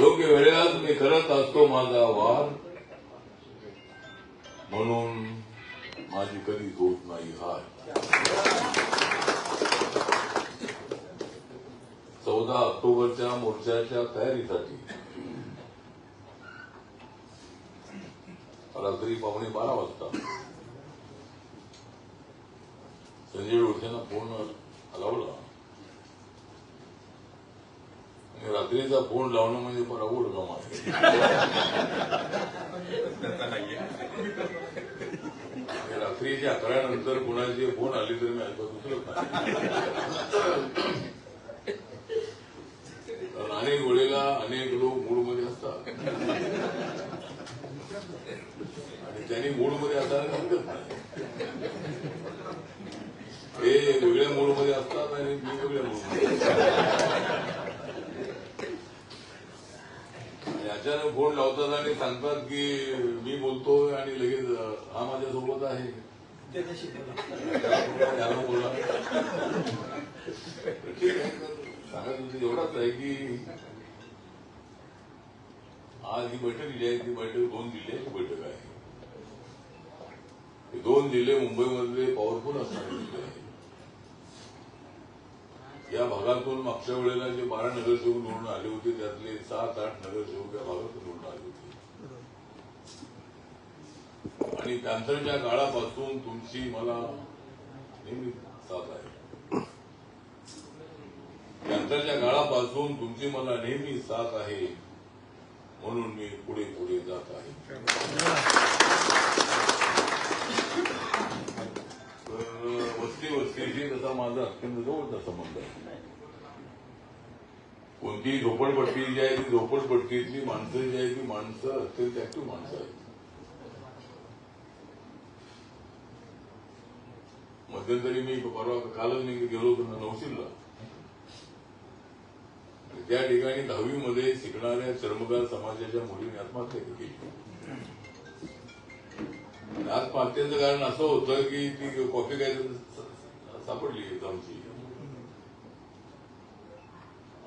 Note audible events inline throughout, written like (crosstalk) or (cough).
योग्य वेळेलाच मी करत असतो माझा वार. म्हणून माझी कधी होत नाही हार चौदा ऑक्टोबरच्या मोर्चाच्या तयारीसाठी. रात्री पावणे बारा वाजता. संजय डोळसेंना फोन लावला आणि रात्रीचा फोन लावणं म्हणजे फार अवघड काम आहे आणि अकरा नंतर कोणाचे फोन आले तरी मी ऐकत उचलत कारण अनेक वेळेला अनेक लोक मूडमध्ये असतात. आणि त्यांनी मूडमध्ये असताना सांगत नाही. हे वेगळ्या मूडमध्ये असतात आणि मी वेगळ्या मूडमध्ये आणि अचानक फोन लावतात आणि सांगतात की मी बोलतोय आणि लगेच हा माझ्यासोबत आहे. त्याला बोला. ठीक आहे. सांगत होते एवढाच आहे की आज ही बैठक जी आहे ती बैठक दोन जिल्ह्याची बैठक आहे. दोन जिल्हे मुंबईमधले पॉवरफुल असणारे जिल्हे आहेत. या भागातून मागच्या वेळेला जे बारा नगरसेवक निवडून आले होते त्यातले सात आठ नगरसेवक या भागातून निवडून आले होते. आणि त्यांच्या काळापासून तुमची मला नेहमी साथ आहे. त्यांच्या काळापासून तुमची मला नेहमी साथ आहे. म्हणून मी पुढे पुढे जात आहे. तर वस्तीशी तसा माझा अत्यंत जवळचा संबंध आहे कोणतीही झोपडपट्टी जी आहे ती झोपडपट्टीतली माणसं जी आहे ती माणसं अत्यंत ऍक्टिव्ह माणसं आहेत मध्यंतरी मी परवा कालच मी गेलो होतो ना नवशीलला त्या ठिकाणी दहावीमध्ये शिकणाऱ्या चर्मकार समाजाच्या मुलीने आत्महत्या केली आत्महत्येचं कारण असं होतं की ती कॉफी काय सापडली एक्झामची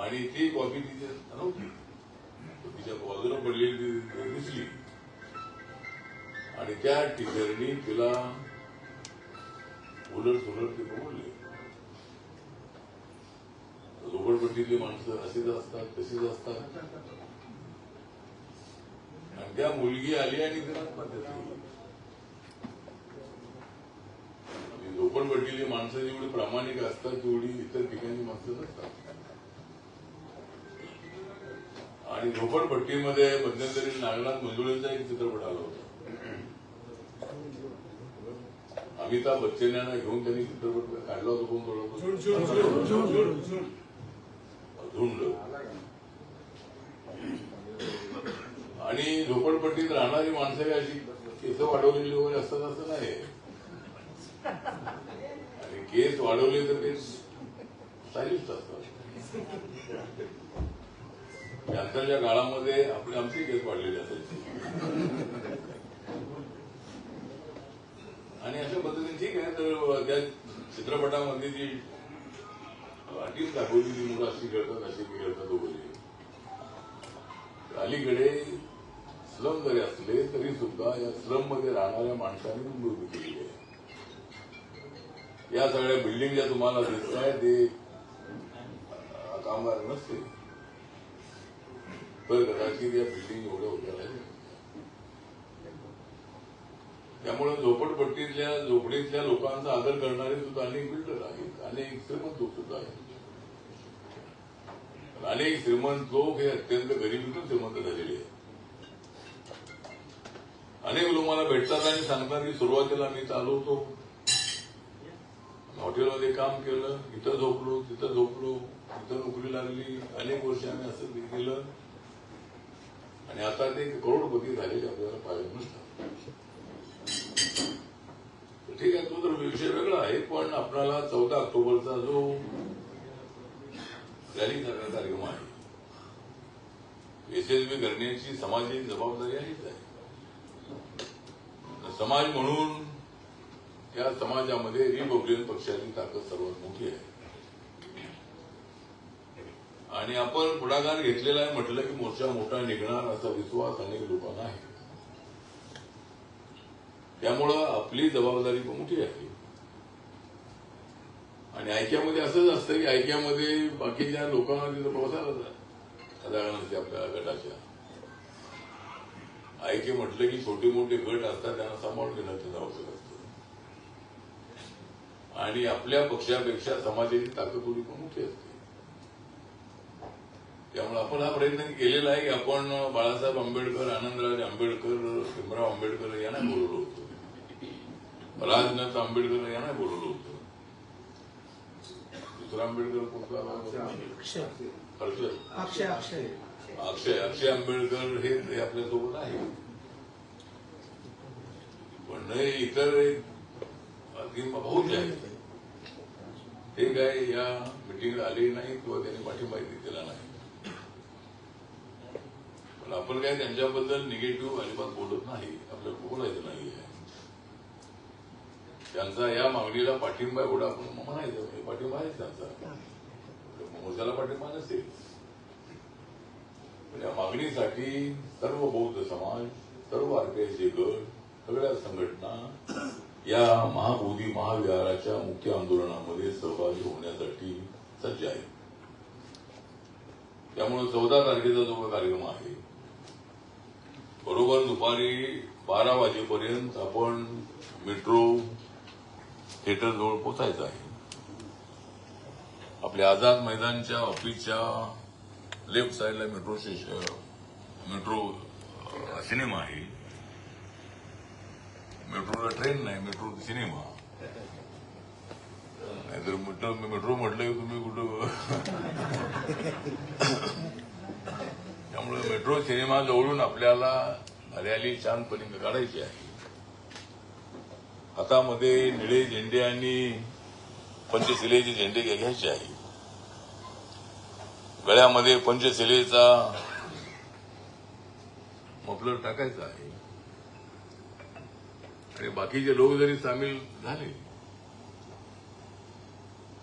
आणि ती कॉफी तिथे नव्हती. तिच्या बाजूला पडलेली दिसली. आणि त्या टीचरनी तिला उलट सुलट ते बोलले झोपडपट्टीतली माणसं असेच असतात तसेच असतात. आणि त्या मुलगी आली आणि तिला आणि झोपडपट्टीतली माणसं जेवढी प्रामाणिक असतात तेवढी इतर ठिकाणी माणसं नसतात आणि झोपडपट्टीमध्ये मध्यंतरी नागनाथ मंजुळेचा एक चित्रपट आला होता. अमिताभ बच्चन यांना घेऊन त्यांनी चित्रपट काढला होता कोण झुंड आणि झोपडपट्टीत राहणारी माणसं अशी केस वाढवलेली वगैरे असतात असं नाही केस वाढवले तर ते स्टायलिस्ट असतात. (laughs) नंतरच्या काळामध्ये आपली आमची केस वाढलेली असायची. आणि अशा पद्धतीने ठीक आहे तर त्या चित्रपटामध्ये जी टीम दाखवली ती मुलं अशी खेळतात अशी खेळतात वगैरे अलीकडे स्लम जरी असले तरी सुद्धा या स्लममध्ये राहणाऱ्या माणसांनी मृत्यू केली आहे. या सगळ्या बिल्डिंग ज्या तुम्हाला दिसत आहे ते कामगार नसते तर कदाचित या बिल्डिंग एवढ्या होत्या त्यामुळे झोपडपट्टीतल्या झोपडीतल्या लोकांचा आदर करणारे सुद्धा अनेक बिल्डर आहेत. अनेक श्रीमंत लोक सुद्धा आहेत. अनेक श्रीमंत लोक हे अत्यंत गरिबीतून श्रीमंत झालेले आहेत. अनेक लोक मला भेटतात आणि सांगतात की सुरुवातीला मी चालवतो हॉटेलमध्ये काम केलं इथं झोपलो तिथं झोपलो इथं नोकरी लागली अनेक वर्ष आम्ही असं केलं. आणि आता ते करोडपती झालेले आपल्याला पाहायला नसतात ठीक आहे तो तर विषय वेगळा आहे पण आपल्याला चौदा ऑक्टोबरचा जो रॅलीचा कार्यक्रम आहे यशस्वी करण्याची समाजाची जबाबदारी आहेच आहे. समाज म्हणून या समाजामध्ये रिपब्लिकन पक्षाची ताकद सर्वात मोठी आहे. आणि आपण पुढाकार घेतलेला आहे म्हटलं की मोर्चा मोठा निघणार असा विश्वास अनेक लोकांना आहे. त्यामुळं आपली जबाबदारी पण मोठी आहे. आणि ऐक्यामध्ये असंच असतं की ऐक्यामध्ये बाकीच्या लोकांना तिथं बसायला जागा आपल्या गटाच्या. ऐके म्हटलं की छोटे मोठे गट असतात त्यांना सांभाळून घेण्याचं आवश्यक असतं. आणि आपल्या पक्षापेक्षा समाजाची ताकद थोडी पण मोठी असते. त्यामुळे आपण हा प्रयत्न केलेला आहे की आपण बाळासाहेब आंबेडकर आनंदराज आंबेडकर भीमराव आंबेडकर यांना बोलवलं होतं. राजनाथ आंबेडकर यांना बोलवलं होतं. दुसरा आंबेडकर कोणता? अक्षय अक्षय. अक्षय. अक्षय आंबेडकर हे आपल्यासोबत आहे पण इतर अगदी बहुत आहे. ते काय या मिटिंगला आले नाही किंवा त्यांनी पाठिंबा दिला नाही. पण आपण काय त्यांच्याबद्दल निगेटिव्ह अजिबात बोलत नाही आपल्याला बोलायचं नाही आहे. त्यांचा या मागणीला पाठिंबा एवढा आपण म्हणायचं पाठिंबा आहे त्यांचा. मोर्चाला पाठिंबा नसेल. पण या मागणीसाठी सर्व बौद्ध समाज सर्व आरपीआयचे गट सगळ्या संघटना या महाबोधी महाविहाराच्या मुख्य आंदोलनामध्ये सहभागी होण्यासाठी सज्ज आहेत त्यामुळे चौदा तारखेचा जो कार्यक्रम आहे बरोबर दुपारी बारा वाजेपर्यंत आपण मेट्रो थिएटर जवळ पोचायचं आहे. आपल्या आझाद मैदानच्या ऑफिसच्या लेफ्ट साईडला मेट्रो स्टेशन मेट्रो सिनेमा आहे. मेट्रोला ट्रेन नाही मेट्रो सिनेमा नाहीतर मेट्रो मेट्रो म्हटलं तुम्ही कुठं त्यामुळे मेट्रो सिनेमा जवळून आपल्याला रॅली छानपणे काढायची आहे हातामध्ये निळे झेंडे आणि पंचशिलेचे झेंडे घ्यायचे आहे गळ्यामध्ये पंचशिलेचा मफलर टाकायचा आहे आणि बाकीचे लोक जरी सामील झाले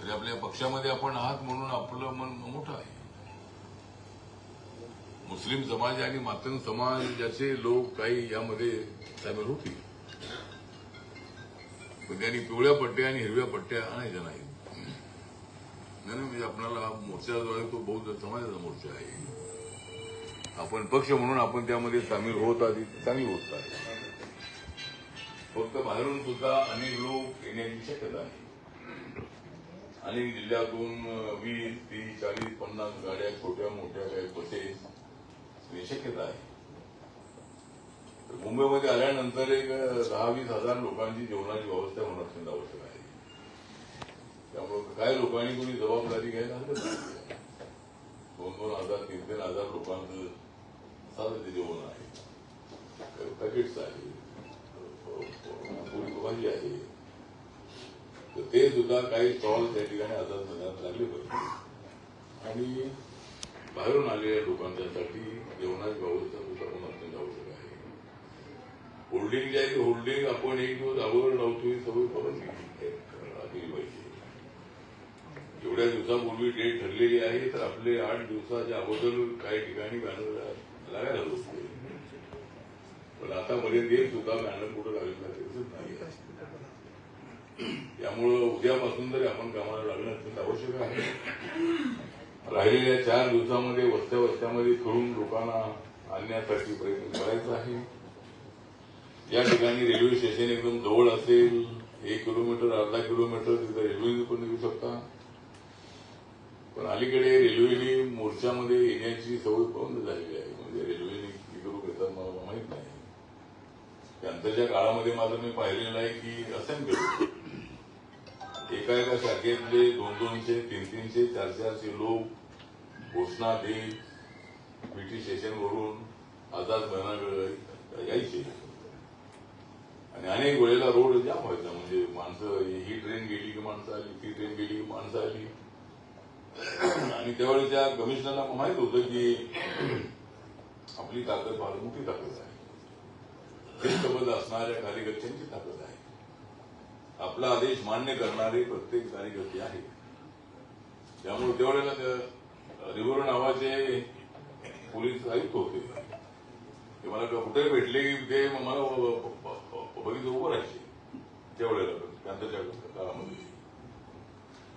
तरी आपल्या पक्षामध्ये आपण आहात म्हणून आपलं मन मोठं आहे. मुस्लिम समाज आणि मातंग समाजाचे लोक काही यामध्ये सामील होतील. पण त्यांनी पिवळ्या पट्ट्या आणि हिरव्या पट्ट्या आणायच्या नाहीत. नाही नाही, म्हणजे आपल्याला हा मोर्चा जो आहे तो बौद्ध समाजाचा मोर्चा आहे. आपण पक्ष म्हणून आपण त्यामध्ये सामील होत आधी चांगली होत आहे फक्त बाहेरून सुद्धा अनेक लोक येण्याची शक्यता आहे. अनेक जिल्ह्यातून वीस तीस चाळीस पन्नास गाड्या छोट्या मोठ्या काही बसेस ही शक्यता आहे. मुंबईमध्ये आल्यानंतर एक दहा वीस हजार लोकांची जेवणाची व्यवस्था होणं अत्यंत आवश्यक आहे. त्यामुळे काही लोकांनी कोणी जबाबदारी घ्यायला हरकत नाही. दोन दोन हजार तीन तीन हजार लोकांचं साधं ते जेवण आहे. पॅकेट्स आहे पोळी आहे. तर ते सुद्धा काही स्टॉल त्या ठिकाणी आझाद मैदानात लागले पाहिजे आणि बाहेरून आलेल्या लोकांच्यासाठी जेवणाची व्यवस्था सुद्धा अत्यंत आवश्यक आहे. होल्डिंग जे आहे होल्डिंग आपण एक दिवस अगोदर लावतो ही सवय करून केली पाहिजे. एवढ्या दिवसापूर्वी डेट ठरलेली आहे तर आपले आठ दिवसाच्या अगोदर काही ठिकाणी बॅनर लागायला होते पण आतापर्यंत एक सुद्धा बॅनर कुठं लागलेला दिसत नाही त्यामुळं उद्यापासून तरी आपण कामाला लागणं अत्यंत आवश्यक आहे. राहिलेल्या चार दिवसामध्ये वस्त्या वस्त्यामध्ये फिरून लोकांना आणण्यासाठी प्रयत्न करायचा आहे. या ठिकाणी रेल्वे स्टेशन एकदम जवळ असेल एक किलोमीटर अर्धा किलोमीटर तिथं रेल्वेने पण येऊ शकता. पण अलीकडे रेल्वेने मोर्चामध्ये येण्याची सवय बंद झालेली आहे. म्हणजे रेल्वेने किती लोक येतात मला माहीत नाही. नंतरच्या काळामध्ये मात्र मी पाहिलेलं आहे की असंख्य लोक एका एका शाखेतले दोन दोनशे तीन तीनशे चार चारशे लोक घोषणा देत बीटी स्टेशनवरून आझाद मैदानाकडे यायचे. आणि अनेक वेळेला रोड जाम व्हायचा म्हणजे माणसं ही ट्रेन गेली की माणसं आली ती ट्रेन गेली की माणसं आली. आणि त्यावेळी त्या कमिशनरला माहीत होतं की आपली ताकद फार मोठी ताकद आहे. शिस्तबद्ध असणाऱ्या कार्यकर्त्यांची ताकद आहे. आपला आदेश मान्य करणारे प्रत्येक कार्यकर्ते आहेत त्यामुळे तेवढ्याला त्या रिव्हर नावाचे पोलीस आयुक्त होते. ते मला कुठे भेटले की ते मला बघित बघितलं उभं राहायचे. त्यावेळेला पॅन्थरच्या काळामध्ये.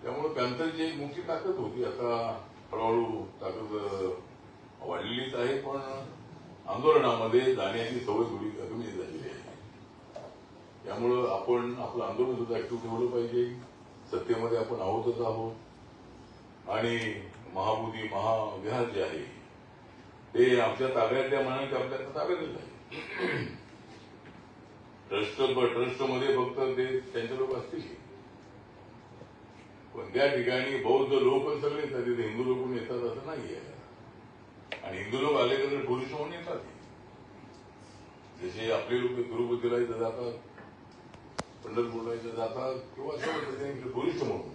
त्यामुळे पॅन्थरची एक मोठी ताकद होती. आता हळूहळू ताकद वाढलेलीच आहे पण आंदोलनामध्ये जाण्याची सवय थोडी कमी झाली त्यामुळं आपण आपलं आंदोलन सुद्धा ऍक्टिव्ह ठेवलं पाहिजे. सत्तेमध्ये आपण आहोतच आहोत. आणि महाबोधी महाविहार जे आहे ते आमच्या ताब्यातल्या मनाने आपल्या ताब्यातच आहे (clears throat) ट्रस्ट ट्रस्टमध्ये फक्त ते त्यांचे लोक असतील. पण त्या ठिकाणी बौद्ध लोक सगळे येतात. तिथे हिंदू लोक पण येतात असं नाही आहे. आणि हिंदू लोक आले तर टुरिस्ट म्हणून येतात. जसे आपले लोक तिरुपतीला जातात. पंढरपूरला इथं जाता किंवा टुरिस्ट म्हणून.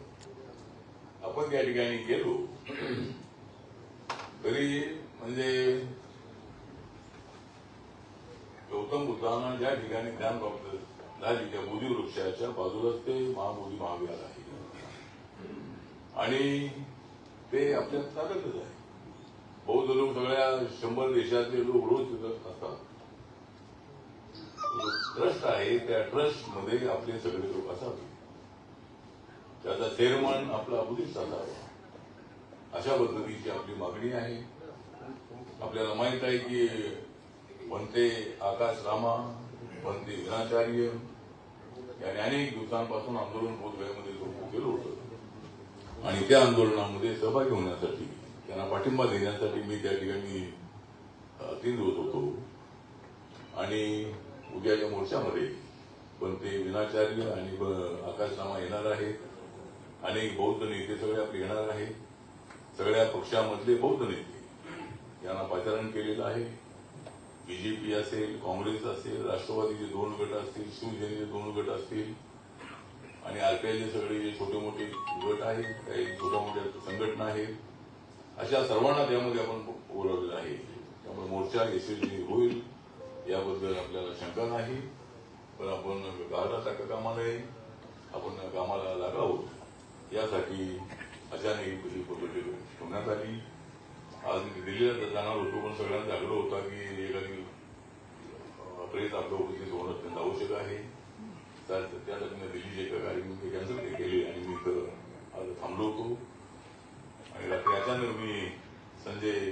आपण त्या ठिकाणी गेलो. तरी म्हणजे गौतम बुद्धांना ज्या ठिकाणी ज्ञान प्राप्त झाली त्या बोधी वृक्षाच्या बाजूलाच ते महाबोधी महाविहार आहे. आणि ते आपल्या ताब्यातच आहे. बौद्ध लोक सगळ्या शंभर देशातले लोक रोज तिथं असतात. ट्रस्ट आहे त्या ट्रस्टमध्ये आपले सगळे लोक असावे. त्याचा चेअरमन आपला बुद्धिस्ट असावा. अशा पद्धतीची आपली मागणी आहे. आपल्याला माहीत आहे की बनते आकाश रामा बनते विनाचार्य यांनी अनेक दिवसांपासून आंदोलन बोधगयामध्ये सुरू केलं होतं. आणि त्या आंदोलनामध्ये सहभागी होण्यासाठी त्यांना पाठिंबा देण्यासाठी मी त्या ठिकाणी तीन दिवस होतो. आणि उद्याच्या मोर्चामध्ये पण ते विनाचार्य आणि ब- येणार आहेत. अनेक बौद्ध नेते सगळे आपले येणार आहेत. सगळ्या पक्षामधले बौद्ध नेते यांना पाचारण केलेलं आहे. बीजेपी असेल काँग्रेस असेल राष्ट्रवादीचे दोन गट असतील शिवसेनेचे दोन गट असतील आणि आरपीआयचे सगळे जे छोटे मोठे गट आहेत काही छोट्या मोठ्या संघटना आहेत अशा सर्वांना त्यामध्ये आपण बोलावलेलं आहे. त्यामुळे मोर्चा यशस्वी होईल. याबद्दल आपल्याला शंका नाही पण आपण गाडा टाका कामा नये आपण कामाला लागावं यासाठी अचानक ही पद्धती ठेवण्यात आली. आज मी दिल्लीला जाणार होतो पण सगळ्यांचा आग्रह होता की एखादी अं, प्रेस आपलं उपस्थित होणं अत्यंत आवश्यक आहे. तर त्यासाठी मी दिल्लीचे एका कार्यक्रम मी कॅन्सल केले आणि मी इथं आज थांबलो होतो. आणि रात्री अचानक मी संजय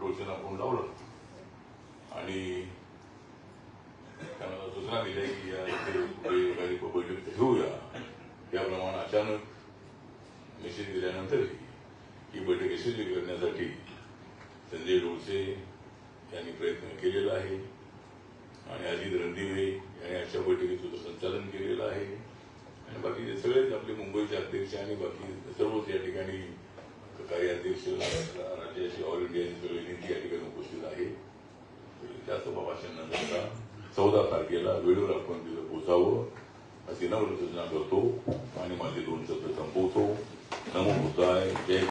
टोलसेना फोन लावला. आणि त्यांना सूचना दिल्या की या इथे कुठे बैठक घेऊया. याप्रमाणे अचानक मेसेज दिल्यानंतर ही बैठक यशस्वी करण्यासाठी संजय डोळसे यांनी प्रयत्न केलेला आहे आणि अजित रणदिवे यांनी अशा बैठकीचं संचालन केलेलं आहे. आणि बाकीचे सगळेच आपले मुंबईचे अध्यक्ष आणि बाकी सर्वच या ठिकाणी काही राज्याचे ऑल इंडियाचे सगळे नेते या ठिकाणी उपस्थित आहे जास्त भाषण चौदा तारखेला वेळेवर आपण तिथं पोचावं अशी नम्र सूचना करतो आणि माझे दोन शब्द संपवतो. नमो बुद्धाय जय